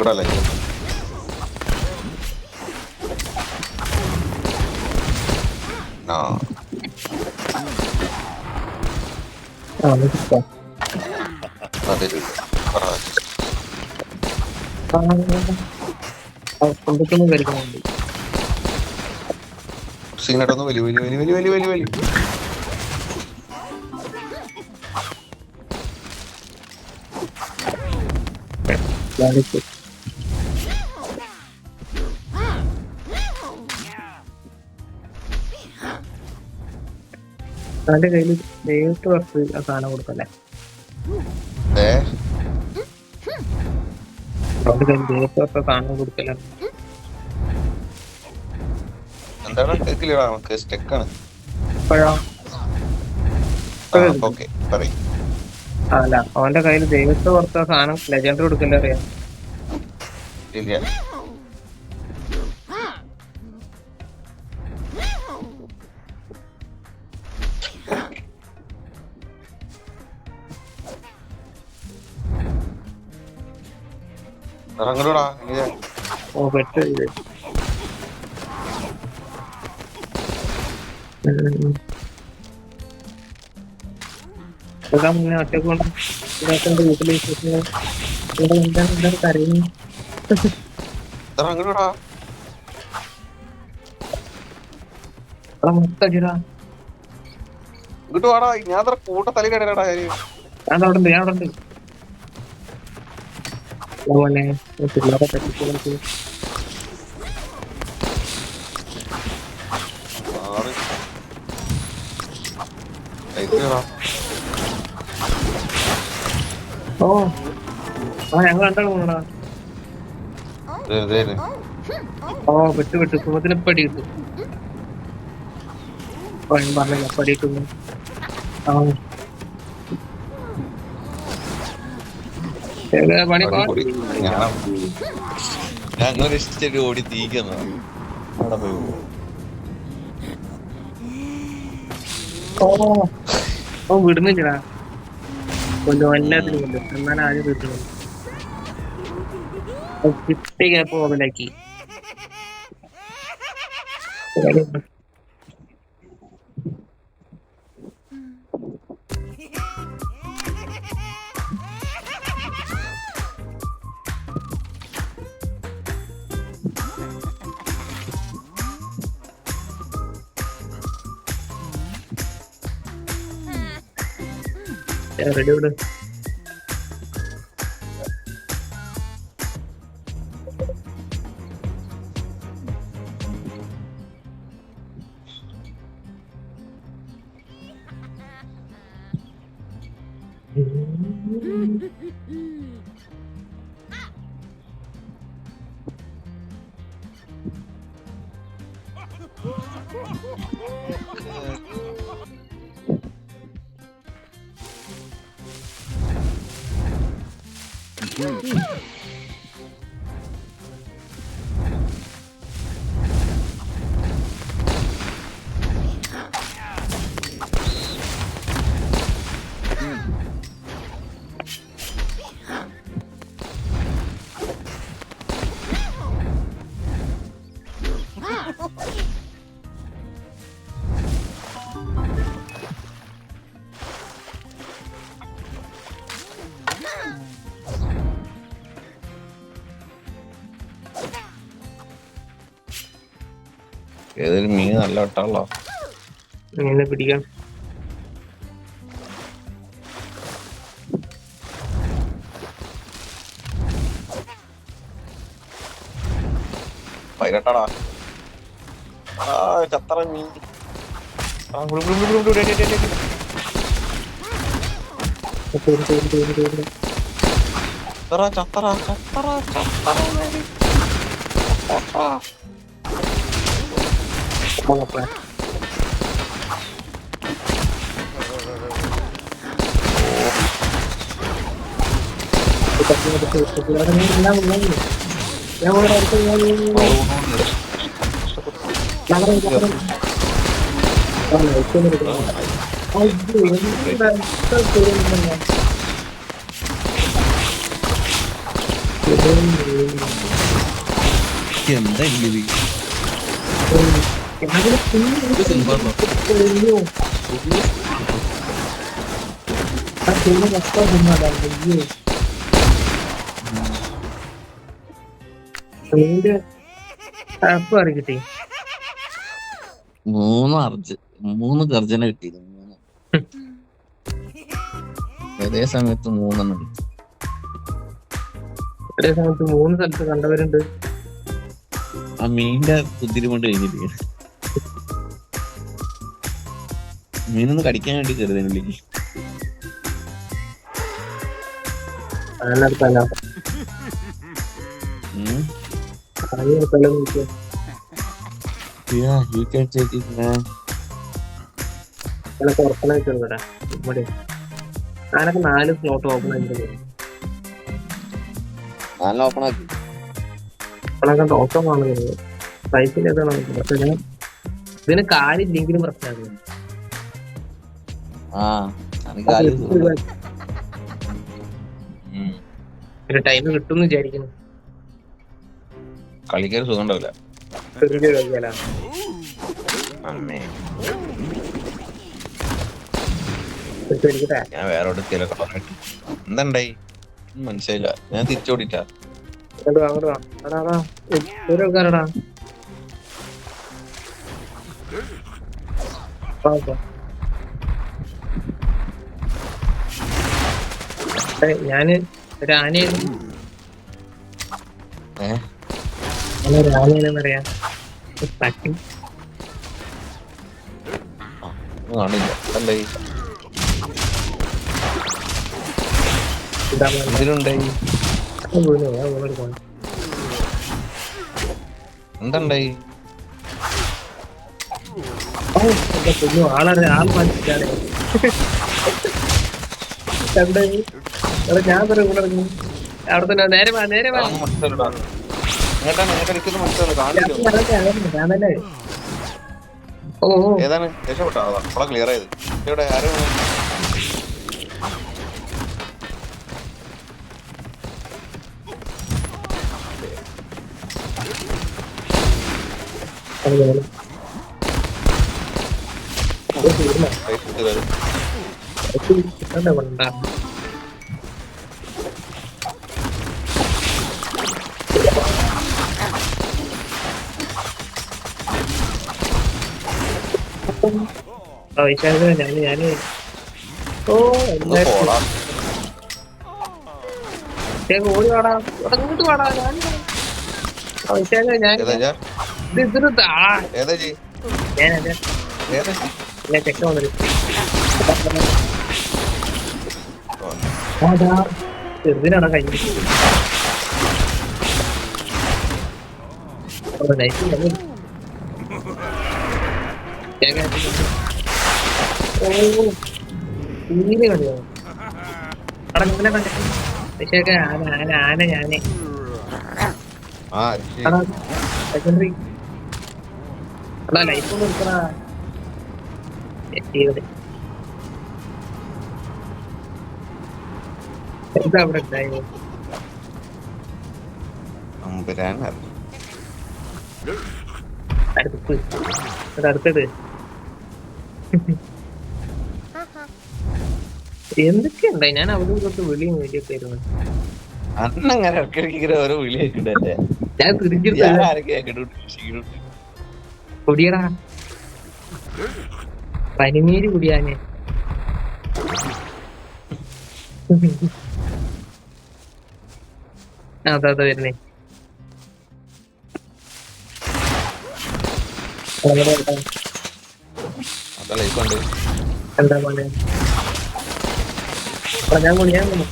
ഇവിടെ അല്ലേ ആ. അതെ. വരുന്നുണ്ട് സീനായിട്ടൊന്ന് വലിയ വലിയ വലിയ വലിയ വലിയ വലിയ Thank ലാലിക്ക് അവന്റെ കയ്യിൽ നേരിട്ട് വർക്ക് ആ സാധനം കൊടുക്കല്ലേ അവന്റെ കയ്യിൽ നേരിട്ട് വർക്ക് സാധനം കൊടുക്കല്ലേ എന്താണ്? നമുക്ക് സ്റ്റെക്കാണ് അല്ല അവന്റെ കയ്യിൽ ദൈവത്തെ കൊടുത്ത സാധനം ലെജൻഡ് കൊടുക്കല്ലേ അറിയാം? ഇല്ല. ഇറങ്ങലൂടാ ഓ പെട്ട് മുന്നേ ഒറ്റയ്ക്ക് കൊണ്ട് എന്താണ് എന്താണ് കരയുന്നു ഇറങ്ങലൂടാ. ഇങ്ങോട്ട് വാടാ ഞാൻ അത്ര കൂട്ട തലി കടടാ കാര്യം ഞാൻ അവിടെ ഉണ്ട് ഞാൻ അവിടെ ഉണ്ട്. മോനെ പിള്ളേരെ പറ്റിച്ചു ആറ്. കഴിക്കടാ ഓ ആ ഞങ്ങൾ രണ്ടാളും പോണടാ. ഓ വിട്ടു വിട്ടു സുഖത്തിന് പടി കിട്ടും. പറഞ്ഞില്ല പടി കിട്ടുന്നു ആ ഞങ്ങൾ രക്ഷിച്ചിട്ട് ഓടി തീക്കുന്നു അവിടെ പോയി ഓ വിടുന്നില്ലടാ. കൊല്ലും എല്ലാത്തിനും കൊല്ലും. എന്നാലും ആദ്യം കിട്ടുന്നു കിട്ടിയ gap Dạ, rồi đưa đưa. വിട് ഏതൊരു മീൻ നല്ല വട്ടാണല്ലോ എങ്ങനെ പിടിക്കാം പൈരട്ടാടാ ആ ചത്തറ മീൻ. ചത്തറ ചത്തറ ചത്തറ ചത്തറ. ചത്തറ. ഒന്ന് എടുക്കണം. അയ്യോ, എന്താ അറിയിക്കട്ടെ മൂന്ന് അർജ മൂന്ന് ഗർജന കിട്ടി മൂന്ന്. ഒരേ സമയത്ത് മൂന്നെണ്ണം കിട്ടി. ഒരേ സമയത്ത് മൂന്ന് സ്ഥലത്ത് കണ്ടവരുണ്ട്. ആ മീനിന്റെ കുതിരി കൊണ്ട് കഴിഞ്ഞിട്ട് മീനൊന്ന് കടിക്കാൻ വേണ്ടി ചെറുതിനുള്ളിൽ Yeah, you can take it, man. ഞാനൊക്കെ നാല് സ്ലോട്ട് ഓപ്പൺ ആക്കി? ഇപ്പോഴൊക്കെ ഇതിന് കാലില്ലെങ്കിലും പ്രശ്നമാണ് ടൈം കിട്ടും വിചാരിക്കുന്നു. കളിക്കാൻ സുഖം ഉണ്ടാവില്ല. ഞാൻ വേറെ എന്തുണ്ടായി? മനസ്സിലായില്ല. ഞാൻ തിരിച്ചോടിട്ടാ അങ്ങോട്ട് ഞാൻ ഒരു ആനയായിരുന്നു ഞാനൊരു ആനയാണെന്ന് ഒന്നും കാണില്ല. എന്തായി? ആളെ ആൾ മനസ്സിലാണ് കണ്ടേ? എടാ, ഞാൻ തന്നെ ഇവിടെ ഇറങ്ങി. അവിടെ തന്നെ നേരെ വാ നേരെ വാ. ഞാൻ തന്നെ ഓ ഓ. ഏതാണ്? രക്ഷപ്പെട്ടോ? അതാ ക്ലിയർ ആയത്. ഇവിടെ ആരും കിട്ടണ്ട കൊണ്ടാ. ആ, വിശാഖ, ഞാൻ ഞാൻ ഓ ഓടി വാടാ. വാടാ ഞാൻ ഞാൻ. ഇത് ഇതിന് താ ഞാൻ ചെക്ക ചെറുതിനാണ് കഴിഞ്ഞു നൈസ് സെക്കൻഡറി എന്താ അവിടെ അടുത്തത്. എന്തൊക്കെയുണ്ടായി ഞാൻ അവിടെ തൊട്ട് വിളിയും വേണ്ടിയൊക്കെ ആയിരുന്നു. അന്നങ്ങനെ ഇടയ്ക്കിടയ്ക്ക് ഓരോ വിളി കേൾക്കണ്ടല്ലേ ഞാൻ ക്ഷീണിട്ട്. കുടിയടാ. പനിനീര് കുടിയാന്. അതെ അതെ വരുന്നേ. അവിടെ അതാ എന്താ എടാ, ഞാൻ പോണു ഞാൻ പോണം.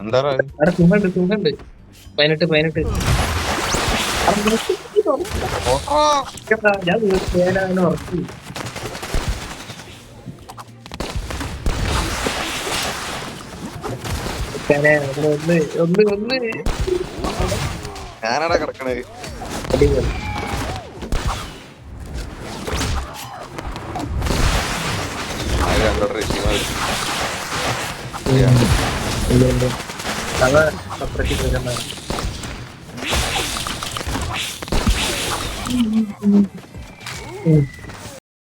എന്താ സുഖണ്ട് സുഖണ്ട് പതിനെട്ട് പതിനെട്ട് ഞാൻ ഒന്ന് ഒന്ന് ഞാനാടാ കിടക്കണത് അടിപൊളി അതാ സപ്രഷിക്കുന്നതാണ് muito, muito. É.